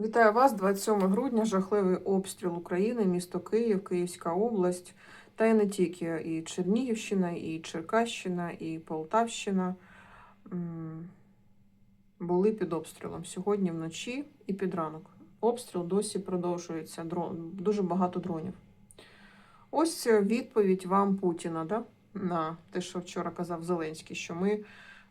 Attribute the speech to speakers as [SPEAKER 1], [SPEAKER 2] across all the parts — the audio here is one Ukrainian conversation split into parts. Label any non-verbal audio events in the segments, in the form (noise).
[SPEAKER 1] Вітаю вас 27 грудня. Жахливий обстріл України, місто Київ, Київська область, та й не тільки і Чернігівщина, і Черкащина, і Полтавщина були під обстрілом сьогодні вночі і під ранок. Обстріл досі продовжується. Дрон, дуже багато дронів. Ось відповідь вам Путіна да? на те, що вчора казав Зеленський, що ми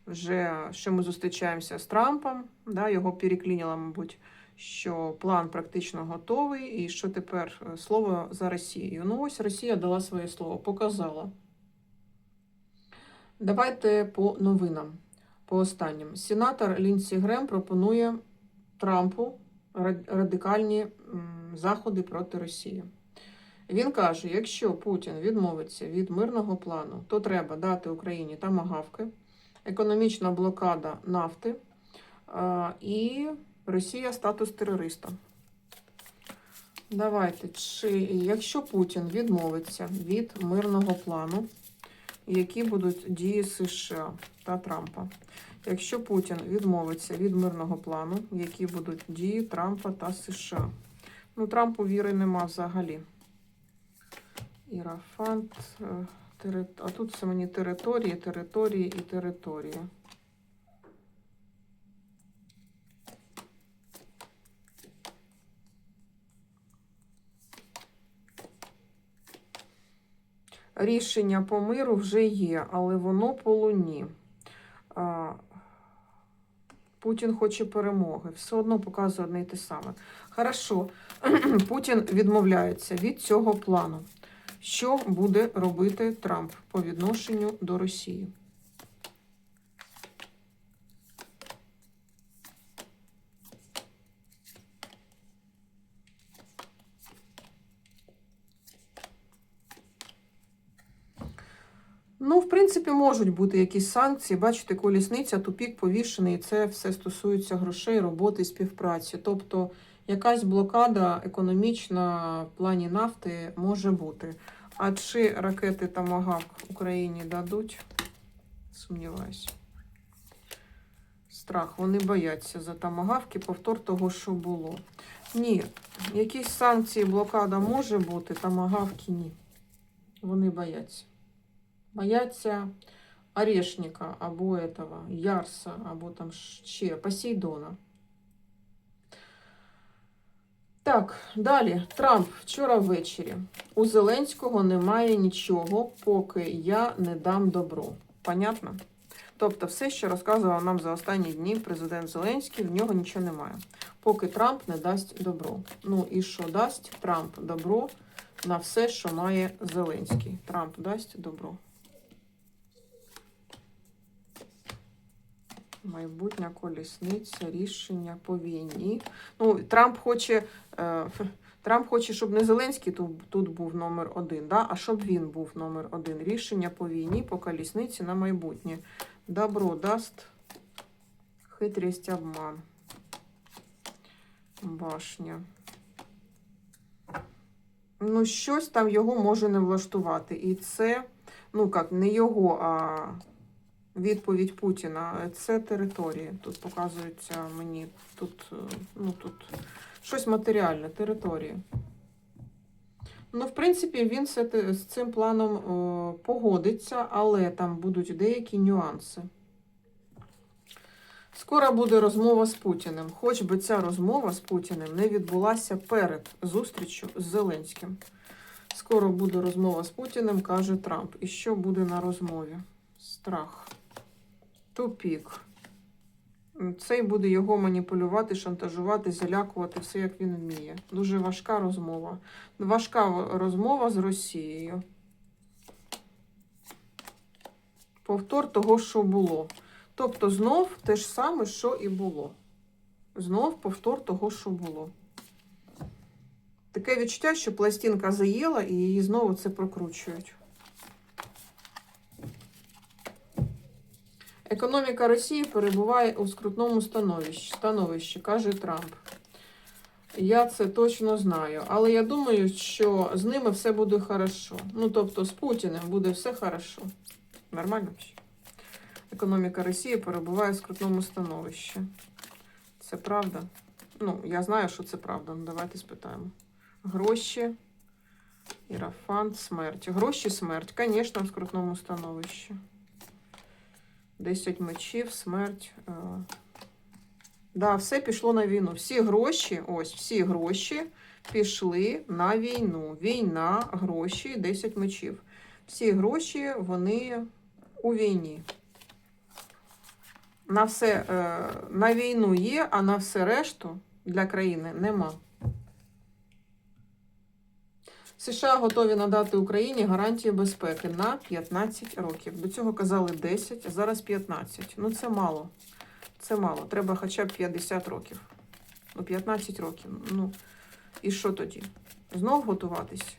[SPEAKER 1] вже що ми зустрічаємося з Трампом, да, його переклініло, мабуть що план практично готовий, і що тепер е, слово за Росією. Ну, ось Росія дала своє слово, показала. Давайте по новинам. По останнім. Сенатор Лінсі Грем пропонує Трампу радикальні заходи проти Росії. Він каже: якщо Путін відмовиться від мирного плану, то треба дати Україні тамагавки, економічна блокада нафти і Росія статус терориста. Давайте, чи якщо Путін відмовиться від мирного плану, які будуть дії США та Трампа? Якщо Путін відмовиться від мирного плану, які будуть дії Трампа та США? Ну, Трампу віри нема взагалі. Ірафант. е, А тут все мені території, території і території. Рішення по миру вже є, але воно по луні. Путін хоче перемоги. Все одно показує одне й те саме. Хорошо, (clears throat) Путін відмовляється від цього плану. Що буде робити Трамп по відношенню до Росії? Ну, в принципі, можуть бути якісь санкції. Бачите, колісниця, тупік повішений, і це все стосується грошей, роботи, співпраці. Тобто, якась блокада економічна в плані нафти може бути. А чи ракети Тамагавк Україні дадуть? Сумніваюся. Страх. Вони бояться за тамагавки, повтор того, що було. Ні, якісь санкції, блокада може бути, тамагавки ні. Вони бояться. Бояться Орешника або этого, Ярса, або там ще Посейдона. Так, далі. Трамп вчора ввечері. У Зеленського немає нічого, поки я не дам добро. Понятно? Тобто, все, що розказував нам за останні дні президент Зеленський, в нього нічого немає. Поки Трамп не дасть добро. Ну і що дасть Трамп добро на все, що має Зеленський. Трамп дасть добро. Майбутня колісниця, рішення по війні. Ну, Трамп хоче, е, Трамп хоче, щоб не Зеленський тут, тут був номер один, да? а щоб він був номер один. Рішення по війні, по колісниці на майбутнє. Добро дасть хитрість обман. Башня. Ну, щось там його може не влаштувати. І це, ну як, не його, а відповідь Путіна. Це території. Тут показується мені тут, е, ну тут щось матеріальне, території. Ну, в принципі, він з, цим планом е, погодиться, але там будуть деякі нюанси. Скоро буде розмова з Путіним. Хоч би ця розмова з Путіним не відбулася перед зустрічю з Зеленським. Скоро буде розмова з Путіним, каже Трамп. І що буде на розмові? Страх. Тупік. Цей буде його маніпулювати, шантажувати, залякувати, все як він вміє. Дуже важка розмова. Важка розмова з Росією. Повтор того, що було. Тобто знов те ж саме, що і було. Знов повтор того, що було. Таке відчуття, що пластинка заїла і її знову це прокручують. Економіка Росії перебуває у скрутному становищі, становищі, каже Трамп. Я це точно знаю. Але я думаю, що з ними все буде хорошо. Ну, тобто, з Путіним буде все хорошо. Нормально? Економіка Росії перебуває в скрутному становищі. Це правда? Ну, я знаю, що це правда. Ну, давайте спитаємо. Гроші. Ірафант, смерть. Гроші, смерть. Звісно, в скрутному становищі. 10 мечів, смерть. е. Да, все пішло на війну. Всі гроші, ось, всі гроші пішли на війну. Війна, гроші, 10 мечів. Всі гроші, вони у війні. На все е, на війну є, а на все решту для країни нема. США готові надати Україні гарантії безпеки на 15 років. До цього казали 10, а зараз 15. Ну це мало. Це мало. Треба хоча б 50 років. Ну, 15 років. Ну, і що тоді? Знов готуватись?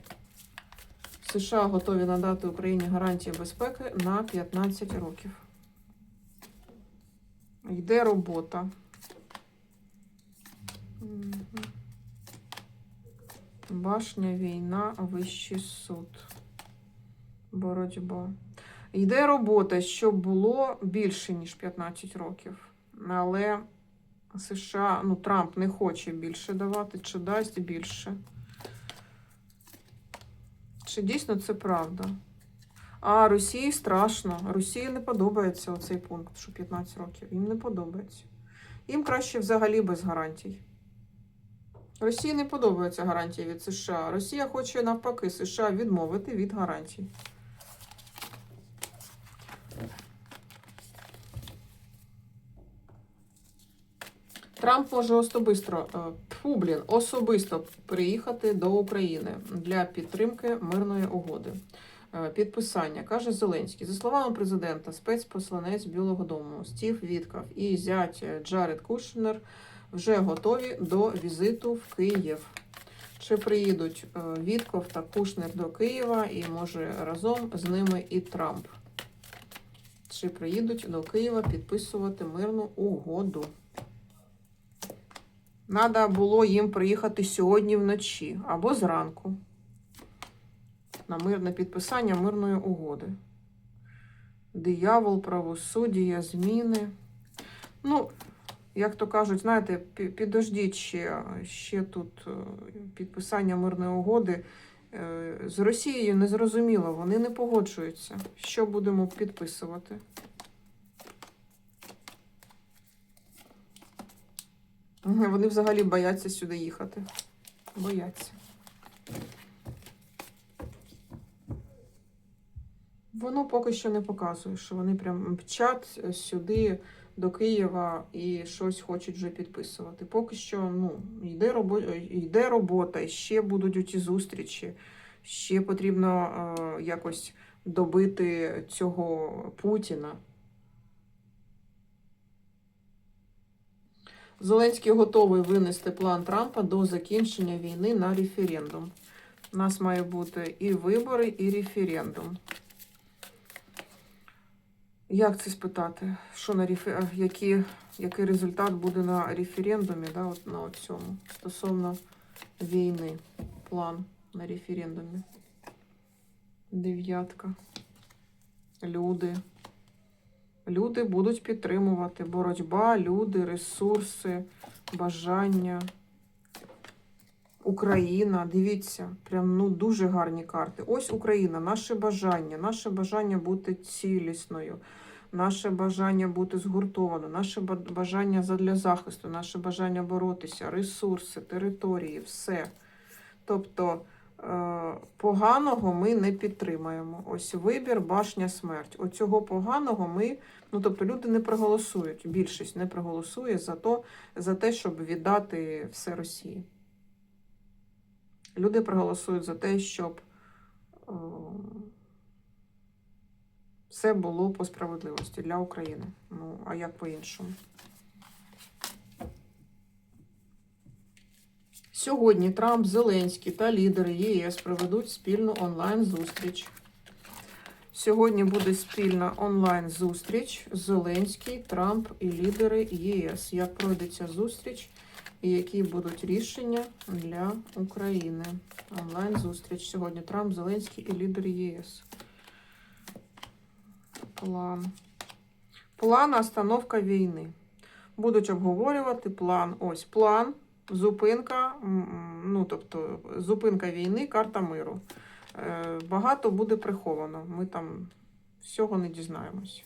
[SPEAKER 1] США готові надати Україні гарантії безпеки на 15 років. Йде робота. Башня, війна, вищий суд. Боротьба. Йде робота, щоб було більше, ніж 15 років. Але США, ну, Трамп не хоче більше давати, чи дасть більше. Чи дійсно це правда? А Росії страшно. Росії не подобається оцей пункт, що 15 років. Їм не подобається. Їм краще взагалі без гарантій. Росії не подобаються гарантії від США. Росія хоче навпаки США відмовити від гарантій. Трамп може особисто, е, тьфу, блін, особисто приїхати до України для підтримки мирної угоди. Е, Підписання каже Зеленський. За словами президента, спецпосланець Білого Дому Стів Віткав і зять Джаред Кушнер вже готові до візиту в Київ. Чи приїдуть е, Вітков та Кушнер до Києва, і може разом з ними і Трамп? Чи приїдуть до Києва підписувати мирну угоду? Надо було їм приїхати сьогодні вночі або зранку на мирне підписання мирної угоди. Диявол, правосуддя, зміни. Ну, як то кажуть, знаєте, підождіть ще, ще тут е, підписання мирної угоди. Е, З Росією незрозуміло, вони не погоджуються. Що будемо підписувати? Вони взагалі бояться сюди їхати. Бояться. Воно поки що не показує, що вони прям мчать сюди до Києва і щось хочуть вже підписувати. Поки що ну, йде, робо... йде робота, ще будуть оті зустрічі, ще потрібно е, якось добити цього Путіна. Зеленський готовий винести план Трампа до закінчення війни на референдум. У нас має бути і вибори, і референдум. Як це спитати? Що на рефе... які... який результат буде на референдумі, да, от на цьому стосовно війни? План на референдумі. Дев'ятка. Люди. Люди будуть підтримувати боротьба, люди, ресурси, бажання. Україна, дивіться, прям ну дуже гарні карти. Ось Україна, наше бажання, наше бажання бути цілісною, наше бажання бути згуртованою, наше бажання задля захисту, наше бажання боротися, ресурси, території, все. Тобто е, поганого ми не підтримаємо. Ось вибір, башня, смерть. Оцього поганого ми, ну тобто люди не проголосують, більшість не проголосує за, то, за те, щоб віддати все Росії. Люди проголосують за те, щоб е, все було по справедливості для України. Ну, а як по-іншому? Сьогодні Трамп, Зеленський та лідери ЄС проведуть спільну онлайн-зустріч. Сьогодні буде спільна онлайн-зустріч Зеленський, Трамп і лідери ЄС. Як пройде ця зустріч і які будуть рішення для України? Онлайн-зустріч сьогодні Трамп, Зеленський і лідери ЄС. План. План остановка війни. Будуть обговорювати план. Ось план Зупинка, ну тобто зупинка війни, карта миру. Е, Багато буде приховано. Ми там всього не дізнаємось.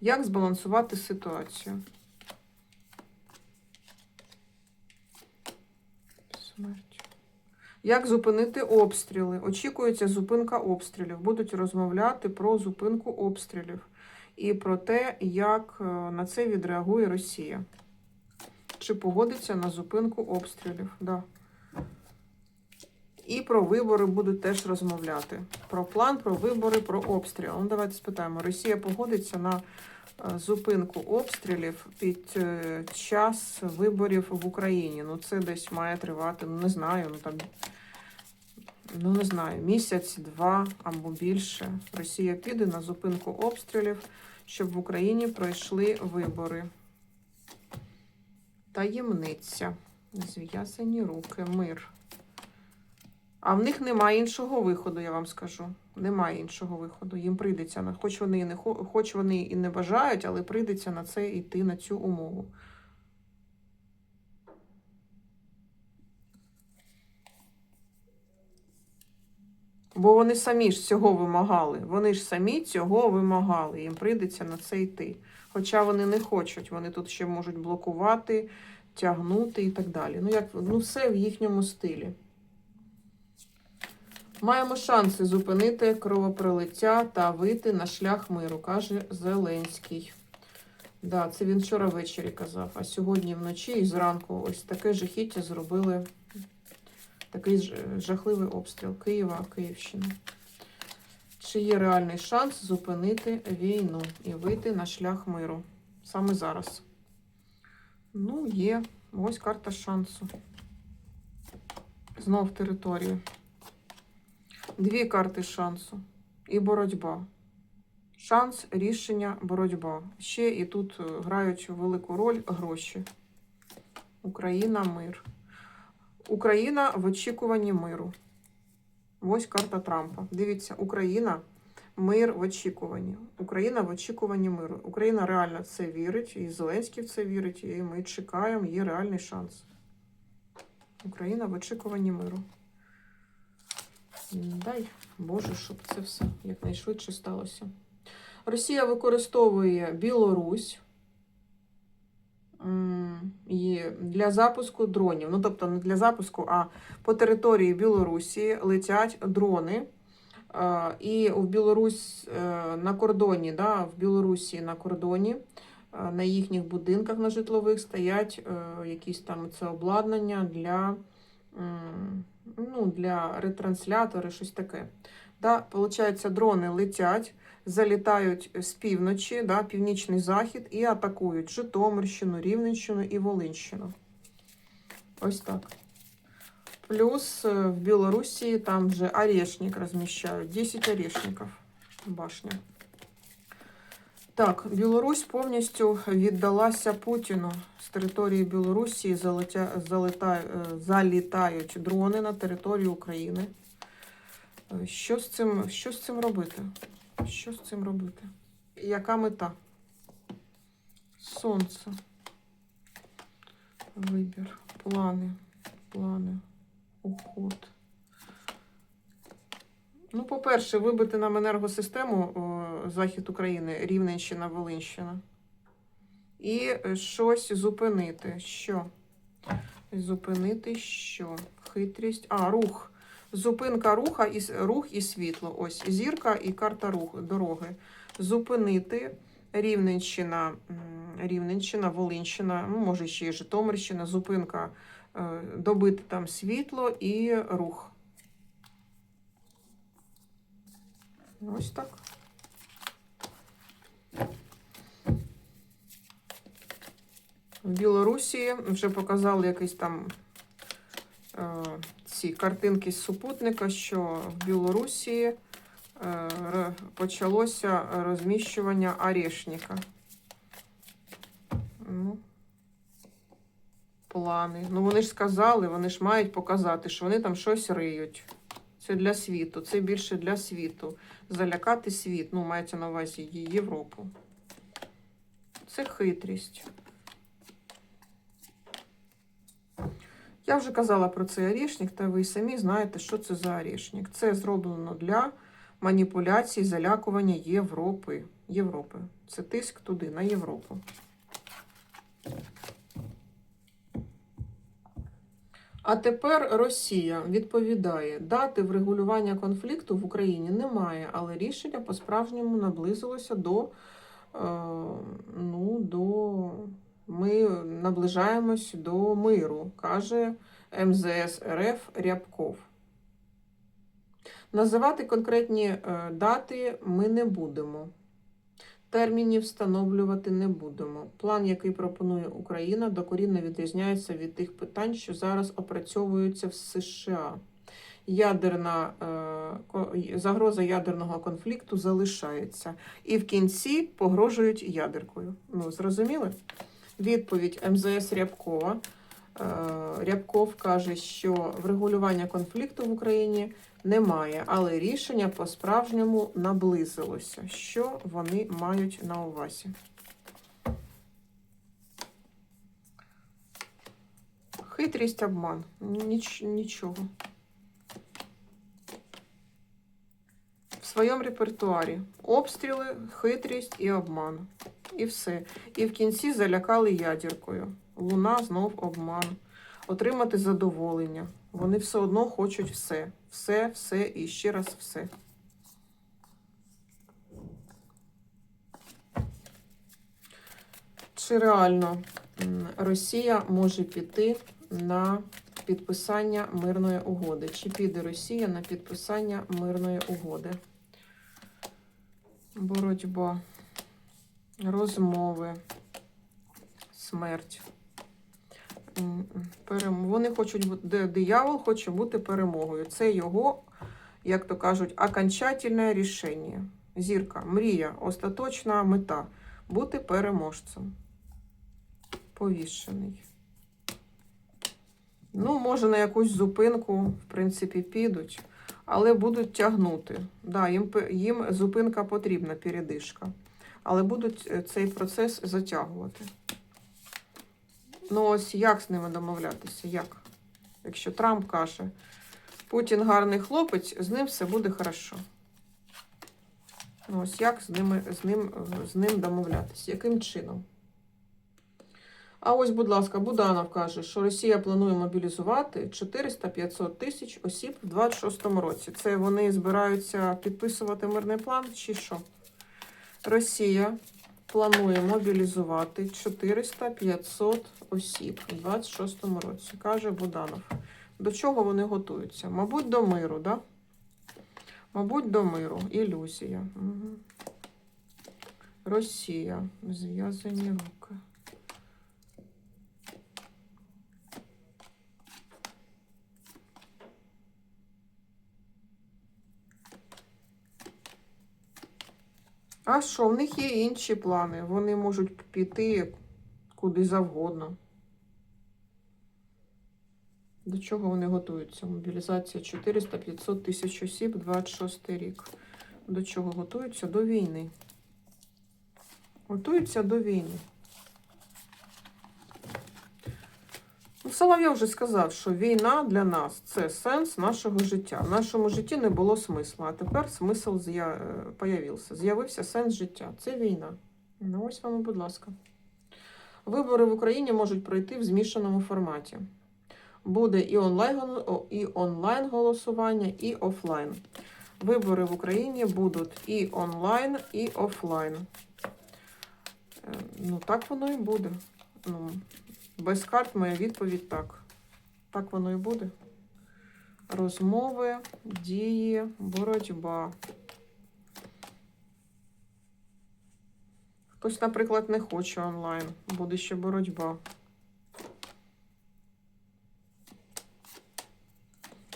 [SPEAKER 1] Як збалансувати ситуацію? Смерть. Як зупинити обстріли? Очікується зупинка обстрілів. Будуть розмовляти про зупинку обстрілів і про те, як е, на це відреагує Росія. Чи погодиться на зупинку обстрілів? Да. І про вибори будуть теж розмовляти. Про план, про вибори, про обстріл. Ну, давайте спитаємо. Росія погодиться на е, зупинку обстрілів під е, час виборів в Україні. Ну, це десь має тривати, ну не знаю, ну там. Ну, не знаю, місяць, два або більше. Росія піде на зупинку обстрілів, щоб в Україні пройшли вибори. Таємниця. Зв'язані руки, мир. А в них немає іншого виходу, я вам скажу. Немає іншого виходу. Їм прийдеться хоч вони і не хоч вони і не бажають, але прийдеться на це йти на цю умову. Бо вони самі ж цього вимагали. Вони ж самі цього вимагали. Їм прийдеться на це йти. Хоча вони не хочуть, вони тут ще можуть блокувати, тягнути і так далі. Ну, як, ну все в їхньому стилі. Маємо шанси зупинити кровопролиття та вийти на шлях миру, каже Зеленський. Да, це він вчора ввечері казав. А сьогодні вночі і зранку ось таке жахіття зробили такий ж- жахливий обстріл Києва, Київщини. Чи є реальний шанс зупинити війну і вийти на шлях миру? Саме зараз. Ну, є. Ось карта шансу. Знов території. Дві карти шансу. І боротьба. Шанс, рішення, боротьба. Ще і тут е, грають велику роль гроші. Україна, мир. Україна в очікуванні миру. Ось карта Трампа. Дивіться, Україна, мир в очікуванні. Україна в очікуванні миру. Україна реально в це вірить, і Зеленський в це вірить, і ми чекаємо, є реальний шанс. Україна в очікуванні миру. Дай Боже, щоб це все якнайшвидше сталося. Росія використовує Білорусь і для запуску дронів. Ну, тобто не для запуску, а по території Білорусі летять дрони. Е, І в Білорусь е, на кордоні, да, в Білорусі на кордоні, е, на їхніх будинках на житлових стоять якісь там це обладнання для, ну, для ретранслятори, щось таке. Да, Получається, дрони летять, залітають з півночі, да, північний захід, і атакують Житомирщину, Рівненщину і Волинщину. Ось так. Плюс е, в Білорусі там вже орешник розміщають. 10 орешників. Башня. Так, Білорусь повністю віддалася Путіну. З території Білорусі залетя, залетає, е, залітають дрони на територію України. Е, Що з цим, що з цим робити? Що з цим робити? Яка мета? Сонце. Вибір. Плани. Плани. Уход. Ну, по-перше, вибити нам енергосистему захід України, Рівненщина, Волинщина. І е, щось зупинити. Що? Зупинити що? Хитрість. А, рух. Зупинка руха і рух і світло. Ось зірка і карта рух, дороги. Зупинити Рівненщина, Рівненщина, Волинщина, ну, може ще й Житомирщина, зупинка, е, добити там світло і рух. Ось так. В Білорусі вже показали якийсь там е, ці картинки з супутника, що в Білорусі е, почалося розміщування орешника. Ну, плани. Ну, вони ж сказали, вони ж мають показати, що вони там щось риють. Це для світу, це більше для світу. Залякати світ, ну, мається на увазі Є- Європу. Це хитрість. Я вже казала про цей орішник, та ви самі знаєте, що це за орішник. Це зроблено для маніпуляцій, залякування Європи. Європи. Це тиск туди, на Європу. А тепер Росія відповідає, дати врегулювання конфлікту в Україні немає, але рішення по-справжньому наблизилося до, е, ну, до ми наближаємось до миру, каже МЗС РФ Рябков. Називати конкретні е, дати ми не будемо. Термінів встановлювати не будемо. План, який пропонує Україна, докорінно відрізняється від тих питань, що зараз опрацьовуються в США. Ядерна е, загроза ядерного конфлікту залишається. І в кінці погрожують ядеркою. Ну, зрозуміли? Відповідь МЗС Рябкова. Е, Рябков каже, що врегулювання конфлікту в Україні немає, але рішення по-справжньому наблизилося. Що вони мають на увазі? Хитрість, обман. Ніч, нічого. В своєму репертуарі обстріли, хитрість і обман. І все. І в кінці залякали ядеркою. Луна знов обман. Отримати задоволення. Вони все одно хочуть все. Все, все і ще раз все. Чи реально Росія може піти на підписання мирної угоди? Чи піде Росія на підписання мирної угоди? Боротьба, розмови, смерть. Перем- Вони хочуть бути, диявол хоче бути перемогою. Це його, як то кажуть, окончательне рішення. Зірка, мрія, остаточна мета бути переможцем. Повішений. Ну, може, на якусь зупинку, в принципі, підуть, але будуть тягнути. Да, їм, їм зупинка потрібна, передишка. Але будуть е, цей процес затягувати. Ну, ось як з ними домовлятися? Як? Якщо Трамп каже, Путін гарний хлопець, з ним все буде хорошо. Ну, ось як з, ними, з, ним, з ним домовлятися? Яким чином? А ось, будь ласка, Буданов каже, що Росія планує мобілізувати 400-500 тисяч осіб в 26-му році. Це вони збираються підписувати мирний план чи що? Росія планує мобілізувати 400-500 осіб у 26-му році, каже Буданов. До чого вони готуються? Мабуть, до миру, да? Мабуть, до миру. Ілюзія. Угу. Росія. Зв'язані руки. А що, в них є інші плани. Вони можуть піти куди завгодно. До чого вони готуються? Мобілізація 400-500 тисяч осіб, 26 рік. До чого готуються? До війни. Готуються до війни. Соловйов вже сказав, що війна для нас це сенс нашого життя. В нашому житті не було смисла, а тепер смисл з'я- е. З'явився сенс життя. Це війна. Ну, ось вам, будь ласка. Вибори в Україні можуть пройти в змішаному форматі. Буде і онлайн, і онлайн голосування, і офлайн. Вибори в Україні будуть і онлайн, і офлайн. Е, Ну, так воно і буде. Ну, без карт моя відповідь так. Так воно і буде. Розмови, дії, боротьба. Хтось, наприклад, не хоче онлайн. Буде ще боротьба.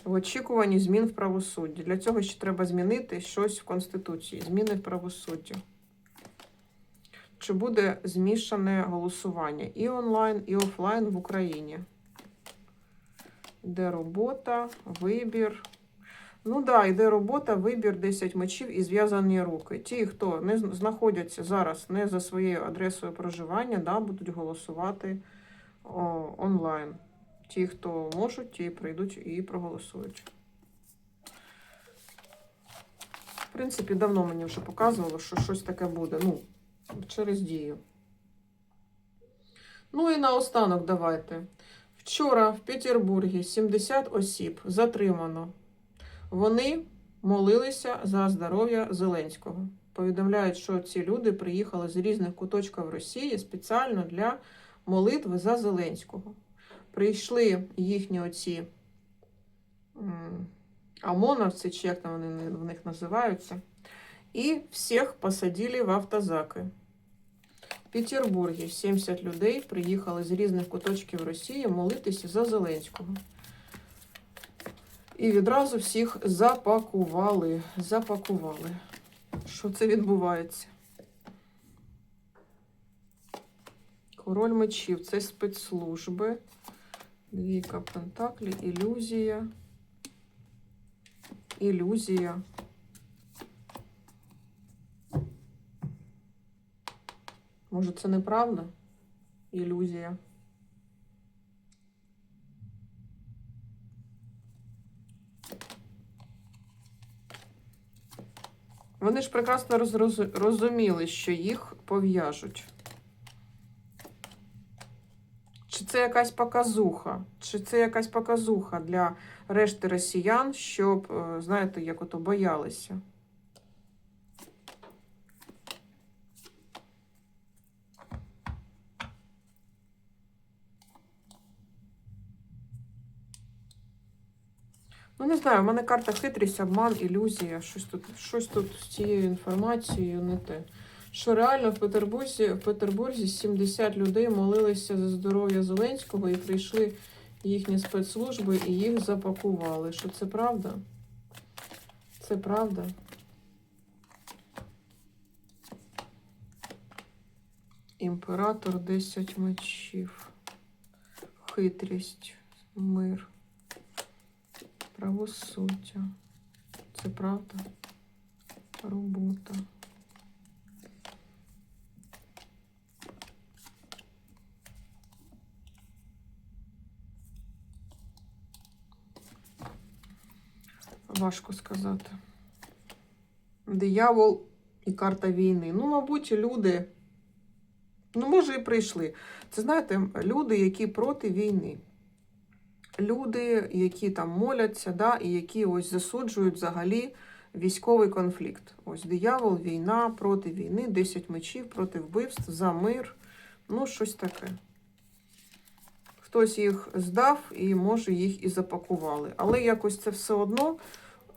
[SPEAKER 1] В очікуванні змін в правосудді. Для цього ще треба змінити щось в Конституції. Зміни в правосудді. Чи буде змішане голосування і онлайн, і офлайн в Україні? Де робота, вибір. Ну да, йде робота, вибір 10 мечів і зв'язані руки. Ті, хто не знаходяться зараз не за своєю адресою проживання, да, будуть голосувати о, онлайн. Ті, хто можуть, ті прийдуть і проголосують. В принципі, давно мені вже показувало, що щось таке буде. Ну, через дію. Ну і наостанок давайте. Вчора в Петербургі 70 осіб затримано. Вони молилися за здоров'я Зеленського. Повідомляють, що ці люди приїхали з різних куточків Росії спеціально для молитви за Зеленського. Прийшли їхні оці ОМОНовці, чи як там вони в них називаються, і всіх посадили в автозаки. В Петербургі 70 людей приїхали з різних куточків Росії молитися за Зеленського. І відразу всіх запакували. Запакували. Що це відбувається? Король мечів це спецслужби. Двійка Пентаклі, ілюзія. Ілюзія. Може, це неправда? Ілюзія. Вони ж прекрасно розуміли, що їх пов'яжуть. Чи це якась показуха? Чи це якась показуха для решти росіян, щоб, е, знаєте, як ото боялися? Ну, не знаю, в мене карта хитрість, обман, ілюзія. Щось тут, щось тут з цією інформацією не те. Що реально в Петербурзі, в Петербурзі 70 людей молилися за здоров'я Зеленського і прийшли їхні спецслужби і їх запакували. Що це правда? Це правда. Імператор 10 мечів. Хитрість, мир. Правосуддя. Це правда. Робота. Важко сказати. Диявол і карта війни. Ну, мабуть, люди. Ну, може, і прийшли. Це знаєте, люди, які проти війни люди, які там моляться, да, і які ось засуджують взагалі військовий конфлікт. Ось диявол, війна проти війни, 10 мечів проти вбивств, за мир. Ну, щось таке. Хтось їх здав і, може, їх і запакували. Але якось це все одно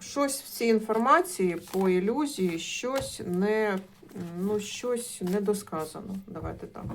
[SPEAKER 1] щось в цій інформації по ілюзії, щось не, ну, щось недосказано. Давайте так.